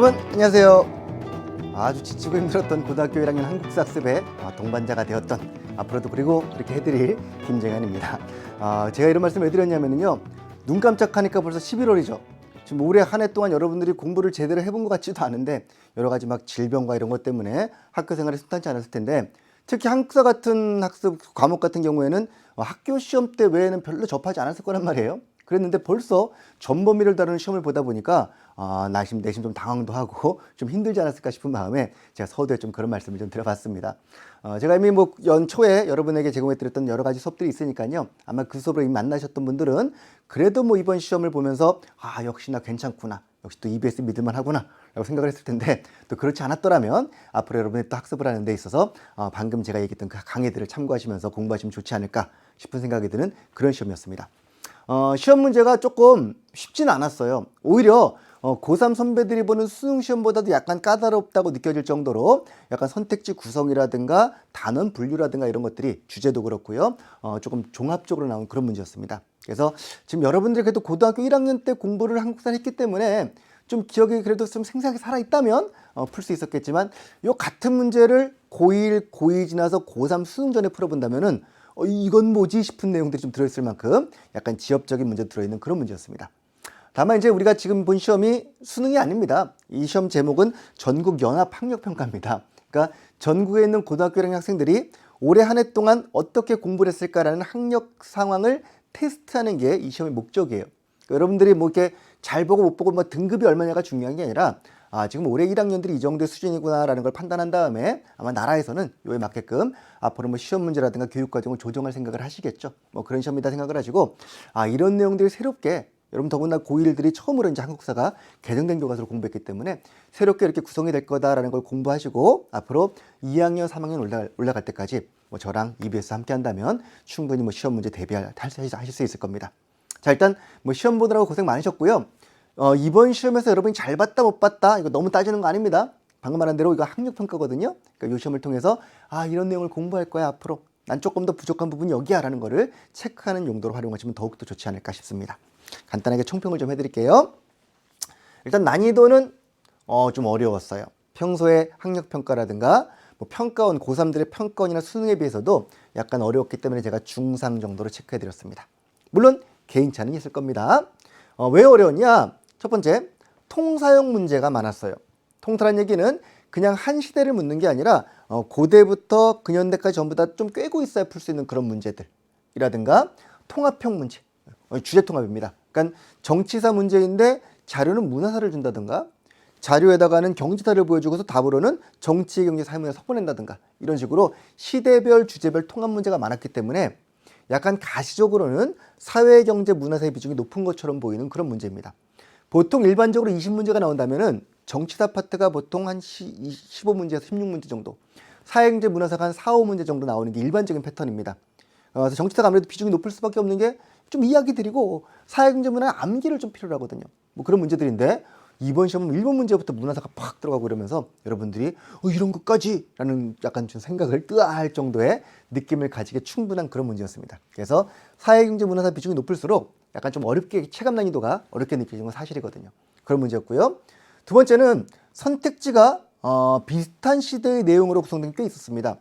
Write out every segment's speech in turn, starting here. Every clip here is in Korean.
여러분 안녕하세요. 아주 지치고 힘들었던 고등학교 1학년 한국사 학습의 아, 동반자가 되었던 앞으로도 그리고 그렇게 해드릴 김정현입니다. 아, 제가 이런 말씀 왜 드렸냐면요. 눈 깜짝하니까 벌써 11월이죠. 지금 올해 한 해 동안 여러분들이 공부를 제대로 해본 것 같지도 않은데 여러 가지 막 질병과 이런 것 때문에 학교 생활이 순탄치 않았을 텐데 특히 한국사 같은 학습 과목 같은 경우에는 어, 학교 시험 때 외에는 별로 접하지 않았을 거란 말이에요. 그랬는데 벌써 전범위를 다루는 시험을 보다 보니까 아, 나심 내심 좀 당황도 하고 좀 힘들지 않았을까 싶은 마음에 제가 서두에 좀 그런 말씀을 좀 드려봤습니다. 어, 제가 이미 뭐 연초에 여러분에게 제공해드렸던 여러 가지 수업들이 있으니까요. 아마 그 수업을 이미 만나셨던 분들은 그래도 뭐 이번 시험을 보면서 아 역시나 괜찮구나. 역시 또 EBS 믿을만 하구나. 라고 생각을 했을 텐데 또 그렇지 않았더라면 앞으로 여러분이 또 학습을 하는 데 있어서 어, 방금 제가 얘기했던 그 강의들을 참고하시면서 공부하시면 좋지 않을까 싶은 생각이 드는 그런 시험이었습니다. 어, 시험 문제가 조금 쉽진 않았어요. 오히려 어, 고3 선배들이 보는 수능 시험보다도 약간 까다롭다고 느껴질 정도로 약간 선택지 구성이라든가 단원 분류라든가 이런 것들이 주제도 그렇고요. 어, 조금 종합적으로 나온 그런 문제였습니다. 그래서 지금 여러분들이 그래도 고등학교 1학년 때 공부를 한국사를 했기 때문에 좀 기억이 그래도 좀 생생하게 살아있다면 어, 풀 수 있었겠지만 요 같은 문제를 고1, 고2 지나서 고3 수능 전에 풀어본다면은 어, 이건 뭐지 싶은 내용들이 좀 들어있을 만큼 약간 지엽적인 문제 들어있는 그런 문제였습니다. 다만 이제 우리가 지금 본 시험이 수능이 아닙니다. 이 시험 제목은 전국 연합 학력 평가입니다. 그러니까 전국에 있는 고등학교 1학년 학생들이 올해 한 해 동안 어떻게 공부를 했을까라는 학력 상황을 테스트하는 게 이 시험의 목적이에요. 그러니까 여러분들이 뭐 이렇게 잘 보고 못 보고 뭐 등급이 얼마냐가 중요한 게 아니라 아, 지금 올해 1학년들이 이 정도의 수준이구나라는 걸 판단한 다음에 아마 나라에서는 요에 맞게끔 앞으로 뭐 시험 문제라든가 교육 과정을 조정할 생각을 하시겠죠. 뭐 그런 시험이다 생각을 하시고 아, 이런 내용들이 새롭게 여러분 더구나 고1들이 처음으로 이제 한국사가 개정된 교과서를 공부했기 때문에 새롭게 이렇게 구성이 될 거다라는 걸 공부하시고 앞으로 2학년, 3학년 올라갈, 올라갈 때까지 뭐 저랑 EBS 함께 한다면 충분히 뭐 시험 문제 대비할 하실 수 있을 겁니다. 자 일단 뭐 시험 보느라고 고생 많으셨고요. 어, 이번 시험에서 여러분이 잘 봤다 못 봤다 이거 너무 따지는 거 아닙니다. 방금 말한 대로 이거 학력 평가거든요. 그러니까 이 시험을 통해서 아 이런 내용을 공부할 거야 앞으로 난 조금 더 부족한 부분이 여기야라는 거를 체크하는 용도로 활용하시면 더욱더 좋지 않을까 싶습니다. 간단하게 총평을 좀 해드릴게요. 일단 난이도는 어, 좀 어려웠어요. 평소에 학력 평가라든가 뭐 평가원 고3들의 평가원이나 수능에 비해서도 약간 어려웠기 때문에 제가 중상 정도로 체크해 드렸습니다. 물론 개인차는 있을 겁니다. 어, 왜 어려웠냐? 첫 번째, 통사용 문제가 많았어요. 통사란 얘기는 그냥 한 시대를 묻는 게 아니라 어, 고대부터 근현대까지 전부 다 좀 꿰고 있어야 풀 수 있는 그런 문제들이라든가 통합형 문제, 어, 주제 통합입니다. 그러니까 정치사 문제인데 자료는 문화사를 준다든가 자료에다가는 경제사를 보여주고서 답으로는 정치, 경제, 사회문화 섞어낸다든가 이런 식으로 시대별, 주제별 통합 문제가 많았기 때문에 약간 가시적으로는 사회, 경제, 문화사의 비중이 높은 것처럼 보이는 그런 문제입니다. 보통 일반적으로 20문제가 나온다면은 정치사 파트가 보통 한 15문제에서 16문제 정도, 사회경제, 문화사가 한 4, 5문제 정도 나오는 게 일반적인 패턴입니다. 어, 그래서 정치사가 아무래도 비중이 높을 수밖에 없는 게 좀 이야기 드리고 사회경제 문화 암기를 좀 필요로 하거든요. 뭐 그런 문제들인데 이번 시험은 일본 문제부터 문화사가 팍 들어가고 이러면서 여러분들이 어, 이런 것까지 라는 약간 좀 생각을 뜨아할 정도의 느낌을 가지게 충분한 그런 문제였습니다. 그래서 사회경제 문화사 비중이 높을수록 약간 좀 어렵게 체감 난이도가 어렵게 느껴지는 건 사실이거든요. 그런 문제였고요. 두 번째는 선택지가 어, 비슷한 시대의 내용으로 구성된 게꽤 있었습니다.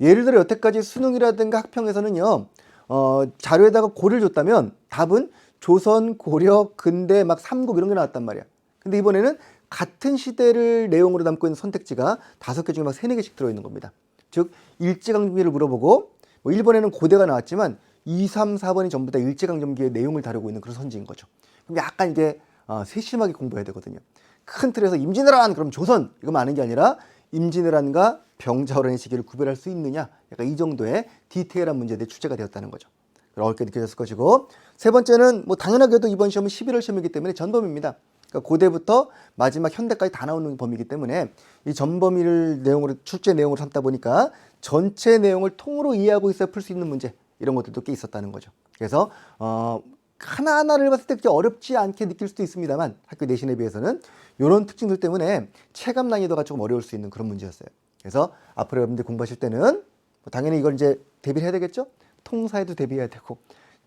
예를 들어 여태까지 수능이라든가 학평에서는요. 어, 자료에다가 고를 줬다면 답은 조선, 고려, 근대, 막 삼국 이런 게 나왔단 말이야. 근데 이번에는 같은 시대를 내용으로 담고 있는 선택지가 다섯 개 중에 막 세네 개씩 들어있는 겁니다. 즉, 일제강점기를 물어보고, 뭐 1번에는 고대가 나왔지만 2, 3, 4번이 전부 다 일제강점기의 내용을 다루고 있는 그런 선지인 거죠. 그럼 약간 이게 어, 세심하게 공부해야 되거든요. 큰 틀에서 임진왜란 그럼 조선 이거 아는 게 아니라 임진왜란과 병자호란의 시기를 구별할 수 있느냐 약간 이 정도의 디테일한 문제들이 주제가 되었다는 거죠. 어렵게 느껴졌을 것이고 세 번째는 뭐 당연하게도 이번 시험은 11월 시험이기 때문에 전범입니다. 그러니까 고대부터 마지막 현대까지 다 나오는 범위이기 때문에 이 전범위를 내용으로 출제 내용으로 삼다 보니까 전체 내용을 통으로 이해하고 있어야 풀 수 있는 문제 이런 것들도 꽤 있었다는 거죠. 그래서 어 하나하나를 봤을 때 그렇게 어렵지 않게 느낄 수도 있습니다만 학교 내신에 비해서는 이런 특징들 때문에 체감 난이도가 조금 어려울 수 있는 그런 문제였어요. 그래서 앞으로 여러분들 공부하실 때는 뭐 당연히 이걸 이제 대비를 해야 되겠죠. 통사에도 대비해야 되고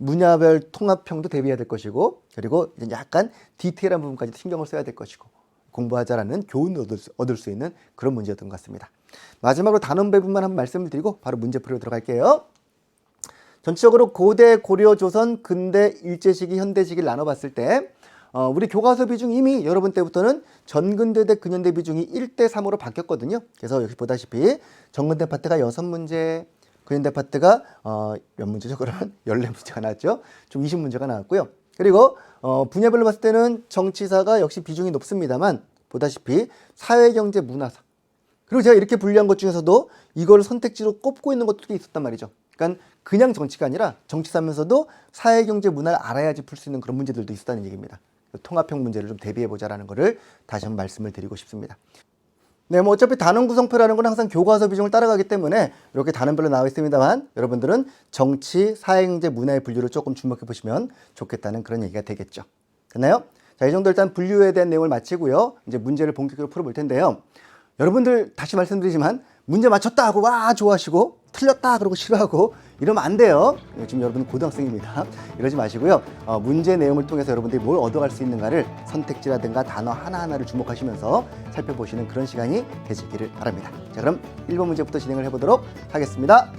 분야별 통합형도 대비해야 될 것이고 그리고 약간 디테일한 부분까지 신경을 써야 될 것이고 공부하자라는 교훈을 얻을 수, 얻을 수 있는 그런 문제였던 것 같습니다. 마지막으로 단원 배분만 한번 말씀을 드리고 바로 문제풀이로 들어갈게요. 전체적으로 고대, 고려, 조선, 근대, 일제시기, 현대시기를 나눠봤을 때 어, 우리 교과서 비중 이미 여러분 때부터는 전근대 대 근현대 비중이 1대 3으로 바뀌었거든요. 그래서 여기 보다시피 전근대 파트가 6문제, 근현대 파트가 어, 몇 문제죠? 그러면 14문제가 나왔죠. 좀 20문제가 나왔고요. 그리고 어, 분야별로 봤을 때는 정치사가 역시 비중이 높습니다만 보다시피 사회, 경제, 문화사 그리고 제가 이렇게 분류한 것 중에서도 이걸 선택지로 꼽고 있는 것도 있었단 말이죠. 그러니까 그냥 정치가 아니라 정치사면서도 사회, 경제, 문화를 알아야지 풀 수 있는 그런 문제들도 있었다는 얘기입니다. 통합형 문제를 좀 대비해 보자라는 거를 다시 한번 말씀을 드리고 싶습니다. 네, 뭐 어차피 단원 구성표라는 건 항상 교과서 비중을 따라가기 때문에 이렇게 단원별로 나와 있습니다만 여러분들은 정치, 사회 경제, 문화의 분류를 조금 주목해 보시면 좋겠다는 그런 얘기가 되겠죠. 됐나요? 자, 이 정도 일단 분류에 대한 내용을 마치고요. 이제 문제를 본격적으로 풀어볼 텐데요. 여러분들 다시 말씀드리지만 문제 맞췄다 하고 와 좋아하시고 틀렸다 그러고 싫어하고 이러면 안 돼요. 지금 여러분 고등학생입니다. 이러지 마시고요. 어, 문제 내용을 통해서 여러분들이 뭘 얻어갈 수 있는가를 선택지라든가 단어 하나하나를 주목하시면서 살펴보시는 그런 시간이 되시기를 바랍니다. 자 그럼 1번 문제부터 진행을 해보도록 하겠습니다.